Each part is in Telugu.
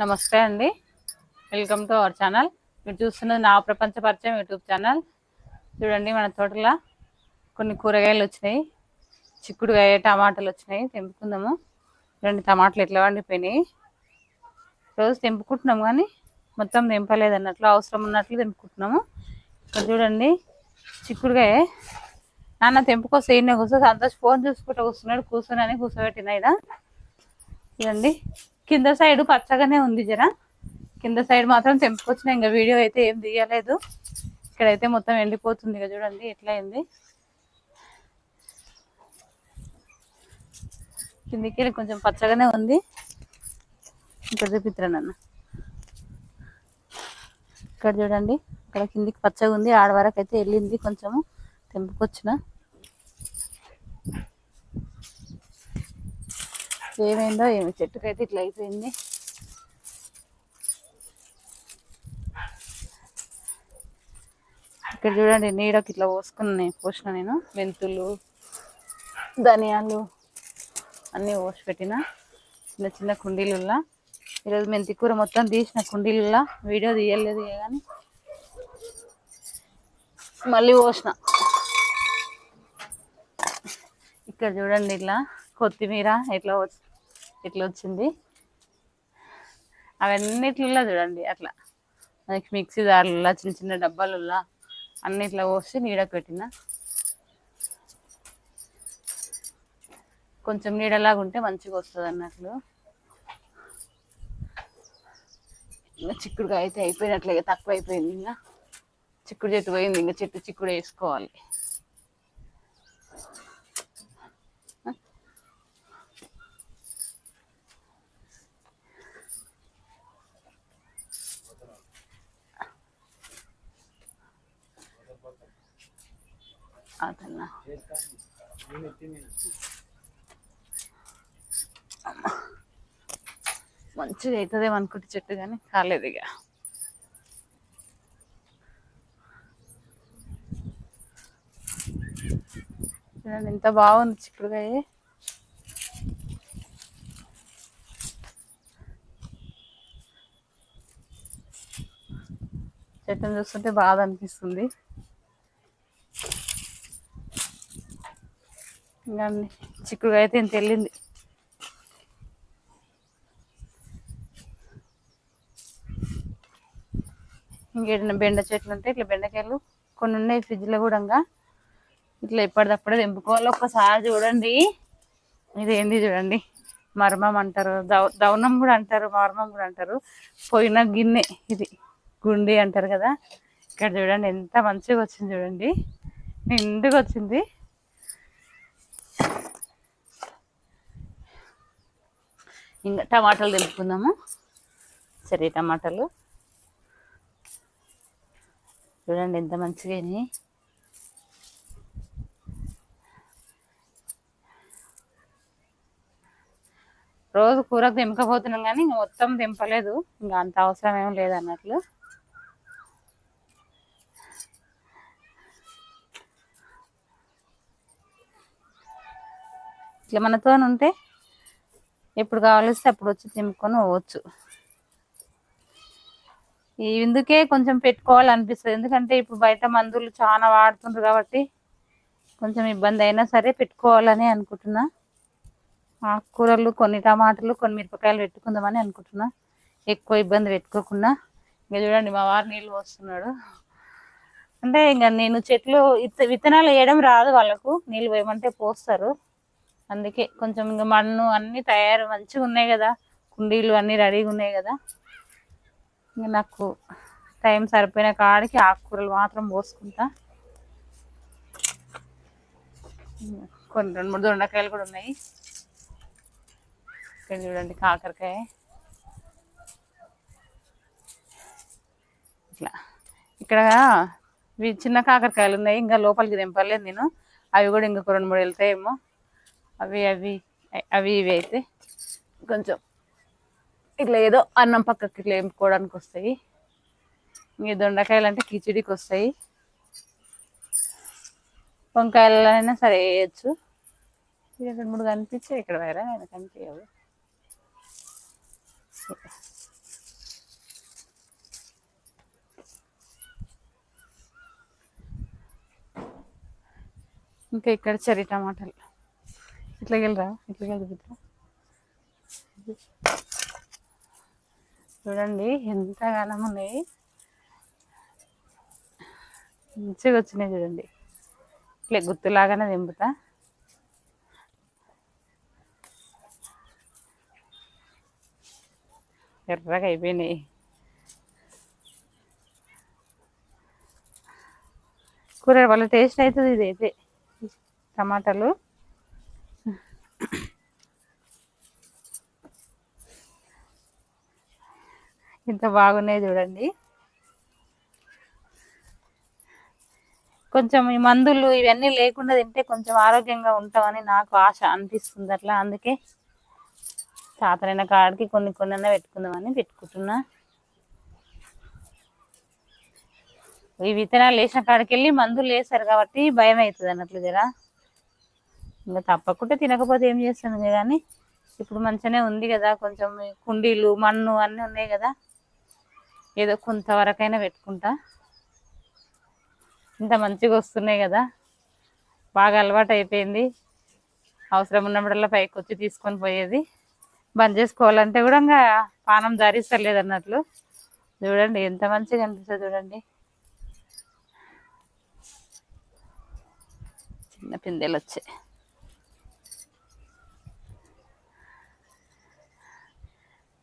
నమస్తే అండి. వెల్కమ్ టు అవర్ ఛానల్ మీరు చూస్తున్నది నా ప్రపంచ పరిచయం యూట్యూబ్ ఛానల్ చూడండి మన తోటలో కొన్ని కూరగాయలు వచ్చినాయి. చిక్కుడుకాయ టమాటాలు వచ్చినాయి. తెంపుకుందాము. చూడండి టమాటాలు ఎట్లా వండిపోయినాయి. రోజు తెంపుకుంటున్నాం కానీ మొత్తం తెంపలేదు అన్నట్లు అవసరం ఉన్నట్లు తెంపుకుంటున్నాము. ఇక్కడ చూడండి చిక్కుడుగాయ నాన్న తెంపుకొస్తే ఈయన కూర్చో. సంతోష్ ఫోన్ చూసుకుంటూ కూర్చున్నాడు. కూర్చొని అని కూర్చోబెట్టిన ఈడ. చూడండి కింద సైడ్ పచ్చగానే ఉంది జర. కింద సైడ్ మాత్రం తెంపుకొచ్చిన ఇంకా వీడియో అయితే ఏం తీయలేదు. ఇక్కడైతే మొత్తం వెళ్ళిపోతుంది ఇక చూడండి ఎట్లయింది. కిందికి కొంచెం పచ్చగానే ఉంది. ఇంకా చూపిస్తాను అన్న ఇక్కడ చూడండి ఇక్కడ కిందికి పచ్చగా ఉంది. ఆడ వరకు అయితే వెళ్ళింది కొంచెము తెంపుకొచ్చిన. ఏమైందో ఏమి చెట్టుకైతే ఇట్లా అయిపోయింది. ఇక్కడ చూడండి నీడకి ఇట్లా పోసుకుని పోసిన నేను. మెంతులు. ధనియాలు అన్నీ పోసి పెట్టిన. చిన్న చిన్న కుండీలుల్లా. ఈరోజు మెంతి కూర మొత్తం తీసిన కుండీలుల్లా. వీడియో తీయలేదు కానీ. మళ్ళీ పోసిన. ఇక్కడ చూడండి ఇట్లా కొత్తిమీర ఎట్లా వచ్చి ఎట్లా వచ్చింది అవన్నిట్లలో చూడండి అట్లా. మనకి మిక్సీ జార్లలో చిన్న చిన్న డబ్బాలలో అన్నిట్లో పోసి నీడకు పెట్టిన. కొంచెం నీడలాగా ఉంటే మంచిగా వస్తుంది అన్నట్లు. ఇంకా చిక్కుడుగా అయితే అయిపోయినట్లయితే ఇక తక్కువ అయిపోయింది ఇంకా. చిక్కుడు చెట్టు పోయింది ఇంకా చెట్టు చిక్కుడు వేసుకోవాలి. అదన్నా మంచిగా అవుతుందేమో అనుకుంటే చెట్టు కానీ కాలేదు ఇక. చూడండి ఎంత బాగుంది చిక్కుడుకాయ. చెట్టును చూస్తుంటే బాధ అనిపిస్తుంది. ఇంకా చిక్కుడుగా అయితే ఇంత వెళ్ళింది ఇంకేదైనా బెండ చెట్లు ఉంటే ఇట్లా బెండకాయలు కొన్ని ఉన్నాయి ఫ్రిడ్జ్లో కూడా ఇంకా. ఇట్లా ఎప్పటిదప్పుడే తెంపుకోవాలి. ఒక్కసారి చూడండి. ఇది ఏంది చూడండి. మర్మం అంటారు. దౌ దౌనం కూడా అంటారు మర్మం కూడా అంటారు. పోయిన గిన్నె ఇది గుండి అంటారు కదా. ఇక్కడ చూడండి ఎంత మంచిగా వచ్చింది చూడండి. నిండుగా వచ్చింది. ఇంకా టమాటాలు తెలుపుకుందాము. సరే టమాటాలు. చూడండి ఎంత మంచిగా రోజు కూరకు తెంపకపోతున్నాం కానీ మొత్తం తెంపలేదు. ఇంకా అంత అవసరం ఏం లేదన్నట్లు ఇట్లా మనతో ఉంటే ఎప్పుడు కావాలిస్తే అప్పుడు వచ్చి తెంపుకొని పోవచ్చు. ఈ ఇందుకే కొంచెం పెట్టుకోవాలనిపిస్తుంది. ఎందుకంటే ఇప్పుడు బయట మందులు చాలా వాడుతుండ్రు కాబట్టి కొంచెం ఇబ్బంది అయినా సరే పెట్టుకోవాలని అనుకుంటున్నా. ఆకుకూరలు కొన్ని టమాటాలు కొన్ని మిరపకాయలు పెట్టుకుందామని అనుకుంటున్నా. ఎక్కువ ఇబ్బంది పెట్టుకోకుండా. ఇంకా చూడండి మా వారు నీళ్ళు పోస్తున్నాడు. అంటే ఇంకా నేను చెట్లు విత్తనాలు వేయడం రాదు వాళ్ళకు. నీళ్ళు పోయమంటే పోస్తారు. అందుకే కొంచెం ఇంకా మన్ను అన్నీ తయారు మంచిగా ఉన్నాయి కదా. కుండీలు అన్నీ రెడీగా ఉన్నాయి కదా. ఇంకా నాకు టైం సరిపోయిన కాడికి ఆకుకూరలు మాత్రం పోసుకుంటా. కొన్ని రెండు మూడు దొండకాయలు కూడా ఉన్నాయి. ఇక్కడ చూడండి కాకరకాయ. ఇట్లా. ఇక్కడ ఇవి చిన్న కాకరకాయలు ఉన్నాయి. ఇంకా లోపలికి దింపలేదు నేను. అవి కూడా ఇంకొక రెండు మూడు వెళ్తాయేమో. అవి అవి అవి ఇవి అయితే కొంచెం ఇట్లా ఏదో అన్నం పక్కకి ఇట్లా వేపుకోవడానికి వస్తాయి. ఇంకా దొండకాయలు అంటే కిచిడికి వస్తాయి. వంకాయలైనా సరే వేయచ్చు. ఇక్కడ మూడు కనిపించాయి ఇక్కడ వేరే ఆయన కనిపించవు. ఇంకా ఇక్కడ చెరి టమాటాలు. ఇట్లా వెళ్ళరా ఇట్లా. వెళ్ళి చూడండి ఎంత కాలం ఉన్నాయి. మంచిగా వచ్చినాయి చూడండి. ఇట్లా గుర్తులాగానే దింపుతా ఎర్రగా అయిపోయినాయి. కూర వాళ్ళ టేస్ట్ అవుతుంది ఇది అయితే టమాటాలు. ఇంత బాగున్నాయి చూడండి. కొంచెం ఈ మందులు ఇవన్నీ లేకుండా తింటే కొంచెం ఆరోగ్యంగా ఉంటామని నాకు ఆశ అనిపిస్తుంది అట్లా. అందుకే చాతరైన కాడికి కొన్ని కొన్ని అన్నా పెట్టుకుందామని పెట్టుకుంటున్నా. ఈ విత్తనాలు వేసిన కాడికి వెళ్ళి మందులు వేస్తారు కాబట్టి భయం అవుతుంది అన్నట్లు జరా. ఇంకా తప్పకుండా తినకపోతే ఏం చేస్తుంది కానీ ఇప్పుడు మంచిగానే ఉంది కదా. కొంచెం కుండీలు మన్ను అన్నీ ఉన్నాయి కదా. ఏదో కొంతవరకైనా పెట్టుకుంటా. ఇంత మంచిగా వస్తున్నాయి కదా. బాగా అలవాటు అయిపోయింది అవసరం ఉన్నప్పుడల్లా పైకి వచ్చి తీసుకొని పోయేది. బంద్ చేసుకోవాలంటే కూడా ఇంకా పానం జారిస్తలేదు అన్నట్లు. చూడండి ఎంత మంచిగా అనిపిస్తుంది చూడండి. చిన్న పిందెలు వచ్చాయి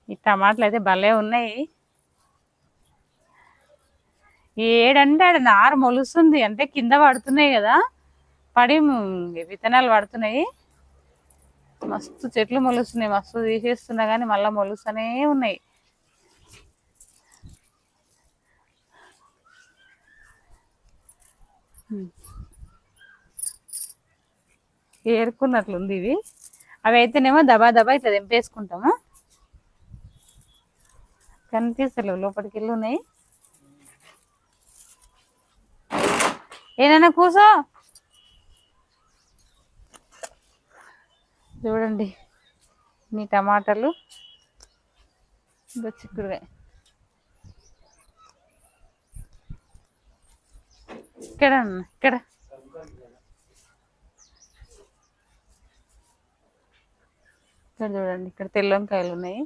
ఈ టమాటాలు అయితే భలే ఉన్నాయి. ఏడంటే ఆడ నారు మొలుస్తుంది. అంటే కింద పడుతున్నాయి కదా. పడి విత్తనాలు పడుతున్నాయి. మస్తు చెట్లు మొలుస్తున్నాయి. మస్తు తీసేస్తున్నా కానీ మళ్ళీ మొలుస్తూనే ఉన్నాయి. ఏరుకున్నట్లుంది ఇవి. అవి అయితేనేమో దబా దబా ఇట్లా దింపేసుకుంటాము కనిపిస్తలేవు. లోపలికి వెళ్ళి ఉన్నాయి. ఏదైనా కూసో. చూడండి మీ టమాటాలు. చిక్కుడుగా ఇక్కడ అన్న, ఇక్కడ. ఇక్కడ చూడండి ఇక్కడ తెల్లంకాయలు ఉన్నాయి.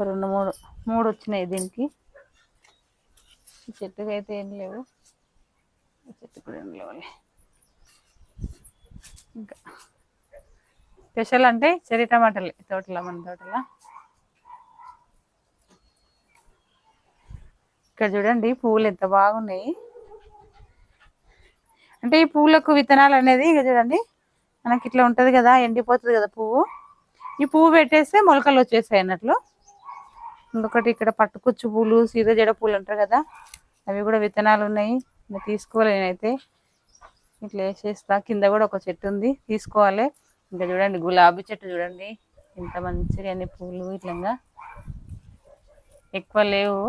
ఒక రెండు మూడు మూడు వచ్చినాయి దీనికి. ఈ చెట్టుకి అయితే ఏం లేవు. ఈ చెట్టు కూడా ఏం లేవులే. ఇంకా స్పెషల్ అంటే చెర్రీ టమాటాలు తోటలో మన తోటలో. ఇక్కడ చూడండి పువ్వులు ఎంత బాగున్నాయి. అంటే ఈ పువ్వులకు విత్తనాలు అనేది ఇక చూడండి మనకి ఇట్లా ఉంటుంది కదా ఎండిపోతుంది కదా పువ్వు. ఈ పువ్వు పెట్టేస్తే మొలకలు వచ్చేస్తాయి అన్నట్లు. ఇంకొకటి ఇక్కడ పట్టుకుచ్చు పూలు సీత జడ పూలు అంటారు కదా అవి కూడా విత్తనాలు ఉన్నాయి. తీసుకోవాలి నేనైతే. ఇట్లా వేసేస్తా. కింద కూడా ఒక చెట్టు ఉంది. తీసుకోవాలి. ఇంకా చూడండి గులాబీ చెట్టు చూడండి. ఇంత మంచిగా అన్ని పూలు ఇట్లంగా. ఎక్కువ లేవు.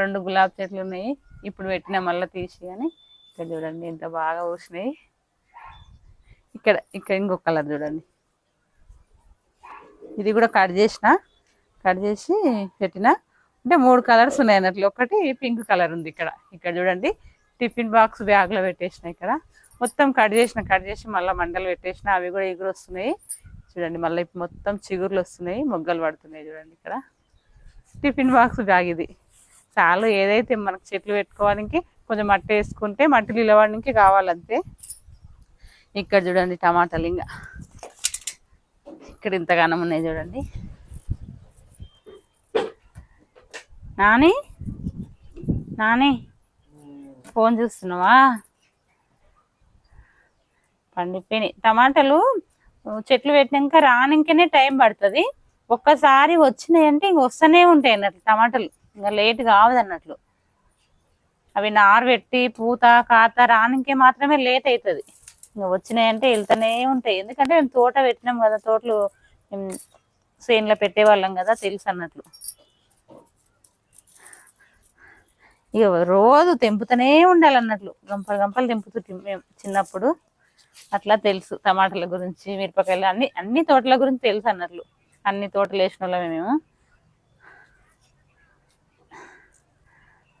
రెండు గులాబీ చెట్లు ఉన్నాయి. ఇప్పుడు పెట్టిన మళ్ళీ తీసి అని. ఇక్కడ చూడండి ఇంత బాగా పూసినాయి. ఇక్కడ ఇక్కడ ఇంకొక కలర్ చూడండి. ఇది కూడా కట్ చేసిన. కట్ చేసి పెట్టిన. అంటే మూడు కలర్స్ ఉన్నాయి అన్నట్లు. ఒకటి పింక్ కలర్ ఉంది ఇక్కడ. ఇక్కడ చూడండి. టిఫిన్ బాక్స్ బ్యాగ్లో పెట్టేసిన ఇక్కడ. మొత్తం కట్ చేసిన కట్ చేసి మళ్ళీ మండలు పెట్టేసిన. అవి కూడా ఎగురు వస్తున్నాయి. చూడండి మళ్ళీ మొత్తం చిగుర్లు వస్తున్నాయి. మొగ్గలు పడుతున్నాయి చూడండి ఇక్కడ. టిఫిన్ బాక్స్ బ్యాగ్ ఇది. చాలు ఏదైతే మనకు చెట్లు పెట్టుకోవడానికి కొంచెం మట్టి వేసుకుంటే మట్టి నిలవడానికి కావాలంతే. ఇక్కడ చూడండి టమాటాలు ఇంకా ఇక్కడ ఇంతగానం ఉన్నాయి చూడండి. నాని? నాని ఫోన్ చూస్తున్నావా? పండిపోయినాయి. టమాటాలు చెట్లు పెట్టినాక రానికనే టైం పడుతుంది. ఒక్కసారి వచ్చినాయి అంటే ఇంక వస్తూనే ఉంటాయి అన్నట్లు టమాటాలు. ఇంకా లేట్ కావదు అన్నట్లు. అవి నారు పెట్టి పూత కాత రానికే మాత్రమే లేట్ అవుతుంది ఇంకా వచ్చినాయి అంటే వెళ్తూనే ఉంటాయి. ఎందుకంటే మేము తోట పెట్టినాం కదా తోటలు సేన్లో చేనులో పెట్టేవాళ్ళం కదా తెలుసు అన్నట్లు. ఇక రోజు తెంపుతూనే ఉండాలన్నట్లు. గంపలు గంపలు తెంపుతుంటాం మేము చిన్నప్పుడు అట్లా తెలుసు. టమాటాల గురించి మిరపకాయలు అన్ని అన్ని తోటల గురించి తెలుసు అన్నట్లు. అన్ని తోటలు వేసిన వాళ్ళమే మేము.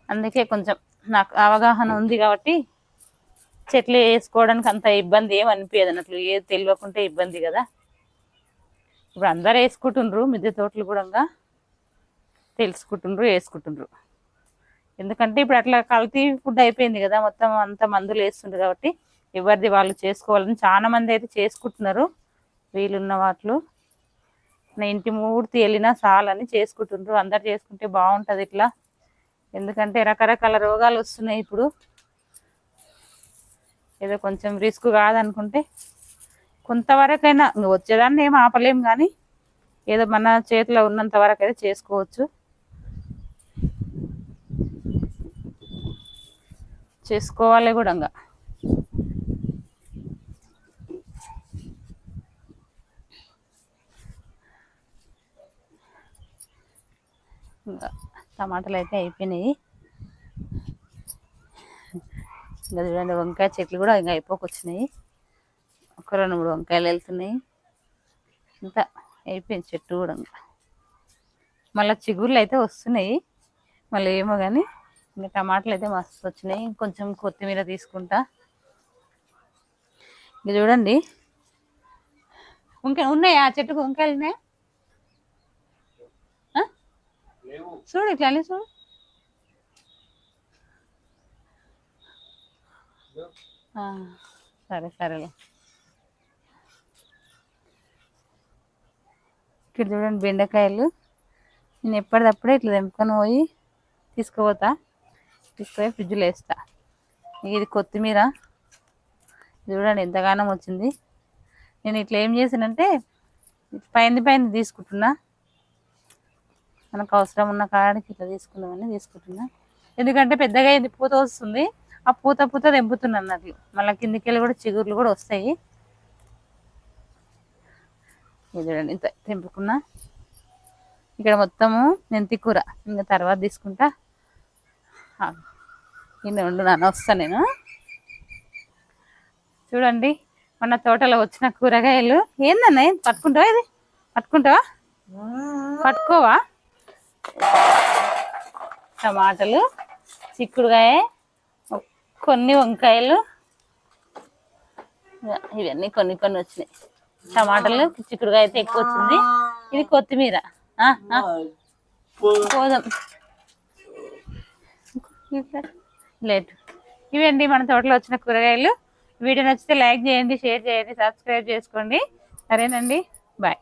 అందుకే కొంచెం నాకు అవగాహన ఉంది కాబట్టి చెట్లు వేసుకోవడానికి అంత ఇబ్బంది ఏం అనిపించదు అన్నట్లు. ఏది తెలియకుంటే ఇబ్బంది కదా. ఇప్పుడు అందరు వేసుకుంటుండ్రు మిద్దె తోటలు కూడా తెలుసుకుంటుండ్రు వేసుకుంటుండ్రు. ఎందుకంటే ఇప్పుడు అట్లా కల్తీ ఫుడ్ అయిపోయింది కదా మొత్తం అంత మందులు వేస్తుండ్రు కాబట్టి ఎవరిది వాళ్ళు చేసుకోవాలని చాలా మంది అయితే చేసుకుంటున్నారు వీలున్న వాటిలో. నా ఇంటి మూర్తి వెళ్ళినా చాలని చేసుకుంటుండ్రు అందరు చేసుకుంటే బాగుంటుంది ఇట్లా. ఎందుకంటే రకరకాల రోగాలు వస్తున్నాయి ఇప్పుడు. ఏదో కొంచెం రిస్క్ కాదనుకుంటే కొంతవరకైనా వచ్చేదాన్ని ఏం ఆపలేం కానీ ఏదో మన చేతిలో ఉన్నంత వరకు అయితే చేసుకోవచ్చు. చేసుకోవాలి కూడా ఇంకా. ఇంకా టమాటాలు అయితే అయిపోయినాయి. ఇంకా చూడండి వంకాయ చెట్లు కూడా ఇంకా అయిపోకొచ్చినాయి. ఒక రెండు మూడు వంకాయలు వెళ్తున్నాయి. అంతా అయిపోయింది చెట్టు కూడా ఇంకా. మళ్ళీ చిగుర్లు అయితే వస్తున్నాయి. మళ్ళీ ఏమో కానీ ఇంకా టమాటాలు అయితే మస్తు వచ్చినాయి. కొంచెం కొత్తిమీర తీసుకుంటా. ఇది చూడండి. వంకాయ ఉన్నాయా? ఆ చెట్టుకు వంకాయలు ఉన్నాయా? చూడు ఇట్లా చూడు. సరే సరేలే. ఇక్కడ చూడండి బెండకాయలు. నేను ఎప్పటిదప్పుడే ఇట్లా తెంపుకొని పోయి తీసుకుపోతా. తీసుకుపోయి ఫ్రిడ్జ్లో వేస్తా. ఇది కొత్తిమీర. చూడండి ఎంతగానం వచ్చింది. నేను ఇట్లా ఏం చేసానంటే పైన పైన తీసుకుంటున్నా. మనకు అవసరం ఉన్న కాడికి ఇట్లా తీసుకుందామని తీసుకుంటున్నా. ఎందుకంటే పెద్దగా ఇది పూత వస్తుంది. ఆ పూత పూత దెబ్బుతుంది అన్నట్లు. మళ్ళీ కిందికి వెళ్ళి కూడా చిగుర్లు కూడా వస్తాయి. చూడండి ఇంత తెంపుకున్నా. ఇక్కడ మొత్తము మెంతికూర. ఇంకా తర్వాత తీసుకుంటా. ఇన్ని ఉండు నాన్న వస్తా నేను చూడండి మన తోటలో వచ్చిన కూరగాయలు. ఏందన్న ఏం పట్టుకుంటావా ఇది? పట్టుకుంటావా? పట్టుకోవా? టమాటాలు చిక్కుడుకాయ కొన్ని వంకాయలు. ఇవన్నీ కొన్ని కొన్ని వచ్చినాయి. టమాటాలు చిక్కుడుకాయ అయితే ఎక్కువ వచ్చింది. ఇది కొత్తిమీర. పోదాం. లేట్ ఇవండి మన తోటలో వచ్చిన కూరగాయలు. వీడియో నచ్చితే లైక్ చేయండి షేర్ చేయండి సబ్స్క్రైబ్ చేసుకోండి. సరేనండి. బాయ్.